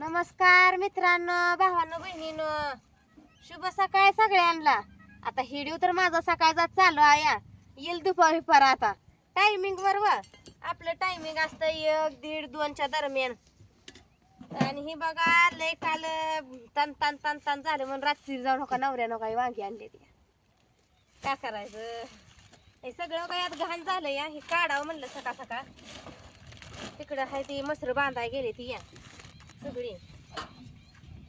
नमस्कार मित्रांनो भावांनो बहिणीनो. शुभ सकाळ सगळ्यांना. आता हिडिओ तर माझा सकाळचा चालू आहे येईल दुपारी पर आता. टायमिंग बरोबर आपलं टायमिंग असतं एक दीड दोनच्या दरम्यान. आणि ही बघा लय काल तन तन तन तन झालं म्हणून रात्री जाऊन नका का नवऱ्यानं काही वांगी आणले ती. काय करायचं? हे सगळं काय यात घाण झालं या हे काढावं म्हणलं सकाळ सकाळ. तिकडं आहे ती मसर बांधाय गेली ती या सगळी.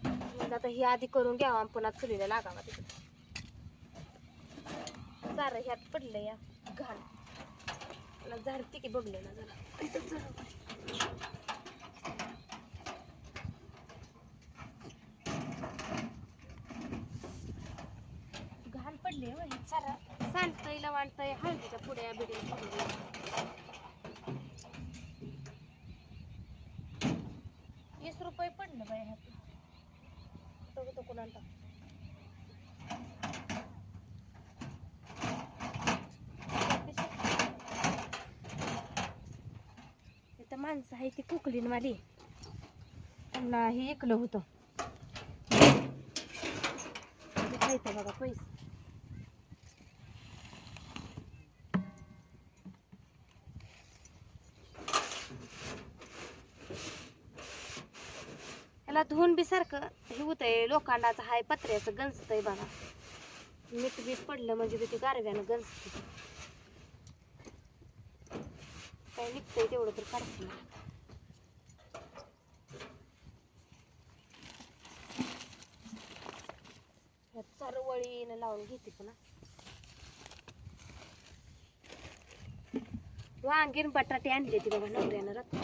मग आता ही आधी करून घ्यावं आणि पुन्हा चुलीला लागावा तिकडे. सारं ह्यात पडलं या घाण. मला झाडते की बघलं ना जरा. घाण पडले हो हे. सारा सांडतय हळदीच्या हळदीच्या पुड्या बिड्या पडल्या. वीस रुपये पडलं बाय ह्यात तो तो कुणाला तिथं माणसं आहे ती कुकलीन वाली त्यांना हे ऐकलं होतं. बघा पैसे. याला धुवून बी सारखं हे होतंय लोखंडाचं हाय पत्र्याचं गंजतंय बघा. मीठ बीठ पडलं म्हणजे बी ते गारव्यानं गंजत काय निघतंय तेवढं तर काढते मला ह्यात वळीनं लावून घेते पुन्हा वांगीन बटाटे आणले ती बाबा नवऱ्यानं रात्री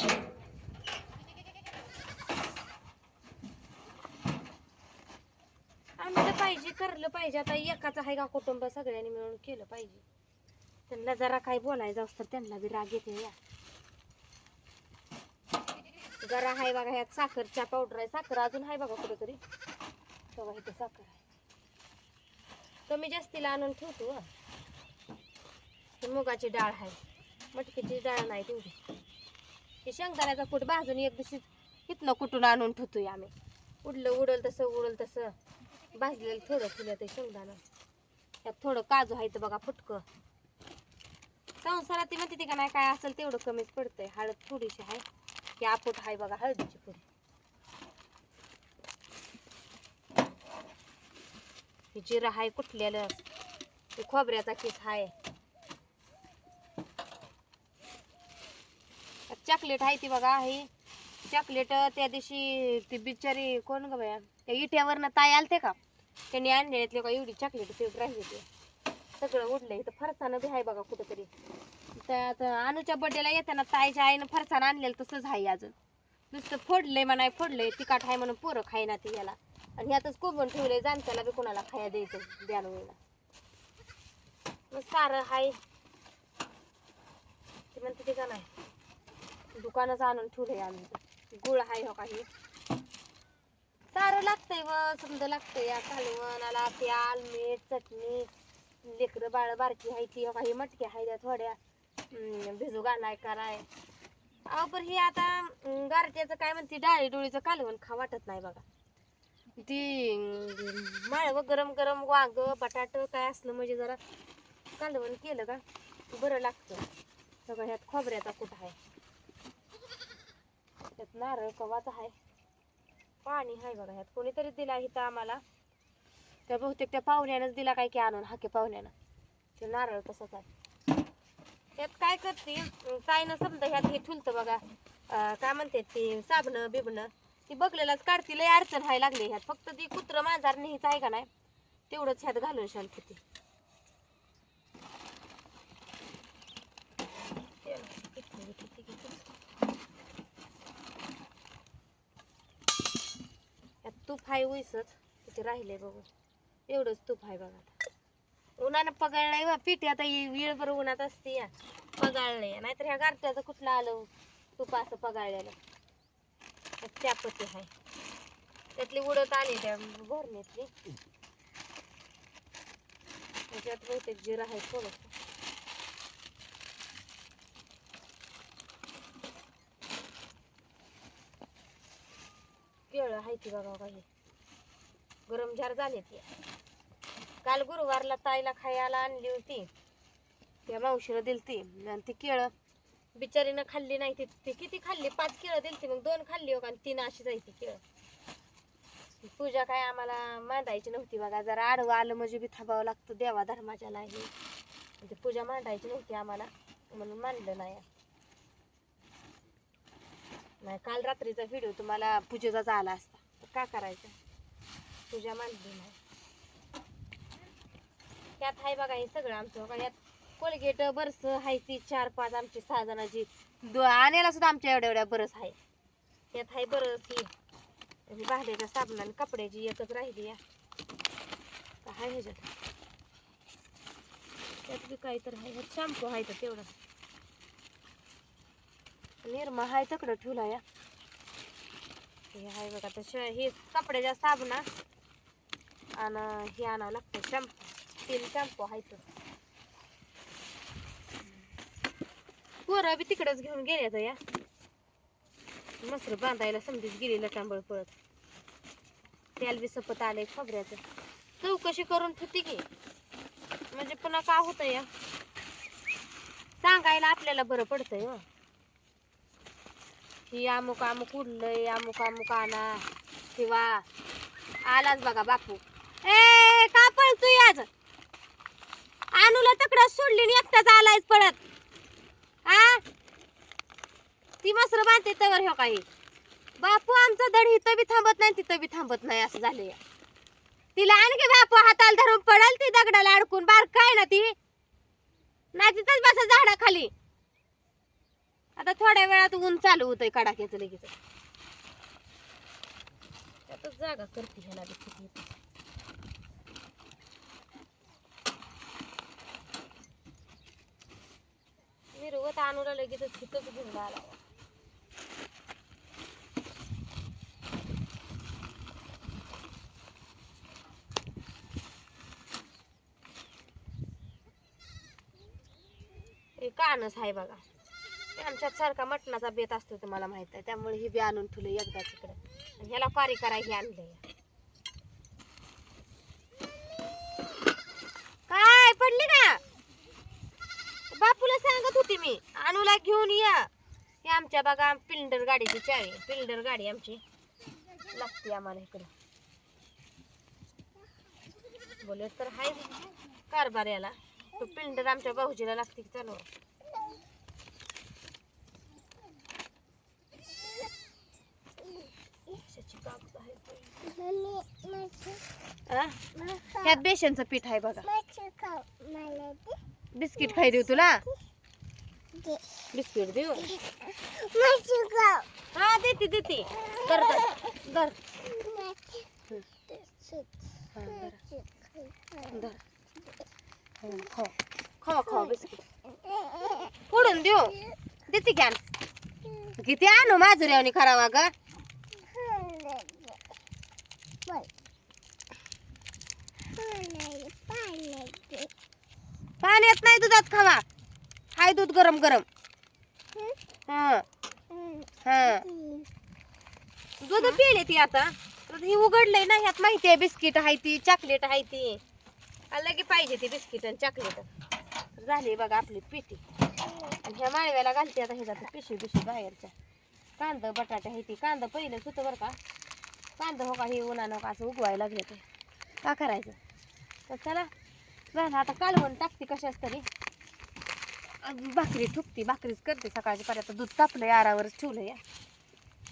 आणलं पाहिजे करलं पाहिजे. आता एकाच आहे का कुटुंब सगळ्यांनी मिळून केलं पाहिजे. त्यांना जरा काही बोलायचं असतं त्यांना बी राग येते या. जरा आहे बघा ह्यात साखरच्या पावडर आहे. साखर अजून आहे बघा कुठेतरी. बघा इथे साखर आहे. कमी जास्तीला आणून ठेवतो मुगाची डाळ आहे. मटकीची डाळ नाही तेवढी. हे शेंगदाण्याचा कूट भाजून एक दिवशी इथनं कुठून आणून ठेवतोय आम्ही. उडलं उडल तसं उडल तसं. भाजलेलं थोडं फुलं ते शेंगदाणं. त्यात थोडं काजू आहे तर बघा फुटकं. संसारात ती म्हणते का नाही काय असेल तेवढं कमीच पडतंय. हळद थोडीशी आहे. की आपूट आहे बघा हळदीची पुडी हे जिरा आहे कुठलेलं ते खोबऱ्याचा केस आहे चॉकलेट आहे ती बघा हे. चॉकलेट त्या दिवशी ती बिचारी कोण ग बाया त्या इट्यावरनं ताई आलते का? त्यांनी आणलेले का एवढी चॉकलेट ते राहिली ते. सगळं उडलं इथं फरसानं बी आहे बघा कुठंतरी. त्यात अनुच्या बड्डेला येताना ताईच्या आईनं फरसाण आणलेलं तसंच आहे अजून. नुसतं फोडलंय म्हणाय फोडलंय तिखट आहे म्हणून पोरं खायना ती याला. आणि ह्यातच कोबून ठेवलंय जाणत्याला बी कोणाला खाया द्यायचं द्यान मग सारं हाय. ते म्हणते ते का नाही दुकानच आणून ठेवलंय आम्ही. गुळ आहे हो काही. सारं लागतंय व समजा लागतंय. या कालवणाला प्याल मीठ चटणी लेकरं बाळ बारकी आहे ती हो काही मटकी आहे त्या थोड्या. भिजू घालाय कराय. अहो पण हे आता गारट्याचं काय म्हणते डाळी डोळीचं कालवण खा वाटत नाही बघा. ती अं, माळवं गरम गरम वांग बटाट काय असलं म्हणजे जरा कालवण केलं का बरं लागतं. सगळं ह्यात खोबऱ्याचा कुठ आहे. त्यात नारळ कवाचा आहे. पाणी आहे बघा ह्यात. कोणीतरी दिला इथं आम्हाला. त्या बहुतेक त्या पाहुण्यानंच दिला काय की आणून हाके पाहुण्यानं. ते नारळ तसंच आहे. त्यात काय करते काय न समजा ह्यात हे ठुलतं बघा. अं, काय म्हणते ते साबणं बिबणं ती बघलेलाच काढती लय अडचण व्हायला लागली ह्यात. फक्त ती कुत्र मांजार नेहमीच आहे का नाही तेवढंच ह्यात घालून शाल किती यात तूप आहे उईसच. तिथे राहिले बघू. एवढंच तूप आहे बघा आता. उन्हानं पगळलंय बा पीठ आता विळभर उन्हात असते या. पगाळलंय. नाहीतर ह्या गारट्याचं कुठलं आलं तूप असं पगाळलेलं? त्यात त्यापती आहे त्यातली उडत आली त्या भरणीतली. त्याच्यात बहुतेक जिरं आहे थोडस. केळ आहे ती बघा काही गरम झार झाले ती काल गुरुवारला ताईला खायला आणली होती. त्या मावशीला दिलती. आणि ती केळं बिचारीनं खाल्ली नाही. ती ती किती खाल्ली? पाच केळं दिलती. मग दोन खाल्ली हो. का आणि तीन अशी जायची केळं. पूजा काय आम्हाला मांडायची नव्हती बघा. जरा आडवं आलं म्हणजे बी थांबावं लागतं. देवा धर्माच्या नाही. ते पूजा मांडायची नव्हती आम्हाला. म्हणून मांडलं नाही. नाही काल रात्रीचा व्हिडिओ तुम्हाला पूजेचा आला असता. तर का करायचं? पूजा मांडली नाही. त्यात आहे बघा हे सगळं आमचं. बघा यात कोलगेट बरस आहे ती चार पाच आमची सहा जणांची. दो आणायला सुद्धा आमच्या एवढ्या एवढ्या बरस आहे त्यात आहे बरस ही. आणि भांड्याच्या साबण आणि कपड्याची एकच राहिली या. आहे ह्याच्यात? त्यात बी काही तर आहे ह्यात शॅम्पू आहे तर तेवढं. निरमा हाय तकडं ठेवला या. हे आहे बघा तर हे कपड्याच्या साबणा आणि हे आणावं लागतं शॅम्पू तीन शॅम्पू आहे तर. पोरं बी तिकडच घेऊन गेल्या तर हो या. मसर बांधायला समजीच गेली लटांबळ पळत. त्याला बी सपत आलंय खोबऱ्याचं. चौकशी करून ठेवते की. म्हणजे पुन्हा का होतं या? सांगायला आपल्याला बरं पडतंय हो. ही अमुक अमुक उडलंय अमुक अमुक आणा. किंवा आलाच बघा बापू. ए का पळतोय आज अनुला तकडं सोडली आणि एकटाच आलायच पळत आ? ती मसर बांधते तवर ह्यो काही. बापू आमचा धड इथं बी थांबत नाही तिथं बी थांबत नाही असं झाले तिला आणखी बापू हाताला धरून पडल ती दगडाला अडकून. बार काय ना ती? नाही तिथंच बसा झाडाखाली. आता थोड्या वेळात ऊन चालू होतंय कडाक्याचं लगेच. त्यातच जागा करते ह्याला बी किती. मिरवत घेऊन आला आहे बघा? आमच्यात सारखा मटणाचा बेत असतो तुम्हाला माहीत आहे. त्यामुळे ही बी आणून ठेवलं एकदा तिकडे आणि ह्याला पारी कराय हे आणलंय. काय पडली का? बापूला मी अनुला घेऊन या. हे आमच्या बघा पिल्डर गाडीची चावी पिल्डर गाडी आमची. लागते आम्हाला इकडं. बोलत तर हाय कारभार याला. तो पिल्डर आमच्या भाऊजीला लागते की चालू? ह्यात बेसनचं पीठ आहे बघा. बिस्किट खाई देऊ तुला? बिस्किट देऊ? हा देते देते. कर कर धर धर. धर. खा खा खा बिस्किट. फोडून देऊ. देते घ्या किती आणू माजुऱ्यावनी खरावा ग. पाण्यात नाही दुधात खावा. हाय दूध गरम गरम. हा. हा. दूध पिले ती आता. तर ही उघडलंय ना ह्यात माहिती आहे बिस्किट आहे ती चॉकलेट आहे ती. लगे पाहिजे ती बिस्किट आणि चॉकलेट झाली बघा आपली पिठी आणि ह्या माळव्याला घालते आता ह्याच्यात पिशवी पिशवी बाहेरच्या. कांदा बटाटा हे ती. कांदा पहिलं सुतं बरं का. कांदा हो का हे उन्हानं का असं उगवायला लागले ते. का करायचं? तर चला. झालं आता कालवण टाकते कशाच तरी. भाकरी ठुकती भाकरीच करते सकाळची. पर्यंत दूध तापलं आरावरच ठेवलं या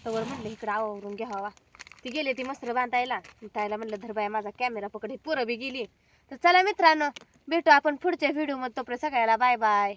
तवर म्हणलं इकडं आवरून घ्यावा. ती गेली ती मस्त्र बांधायला. तायला म्हणलं धरबाय माझा कॅमेरा पकड. ही पोरं बी गेली. तर चला मित्रांनो भेटू आपण पुढच्या व्हिडिओमध्ये तोपर्यंत सगळ्याला बाय बाय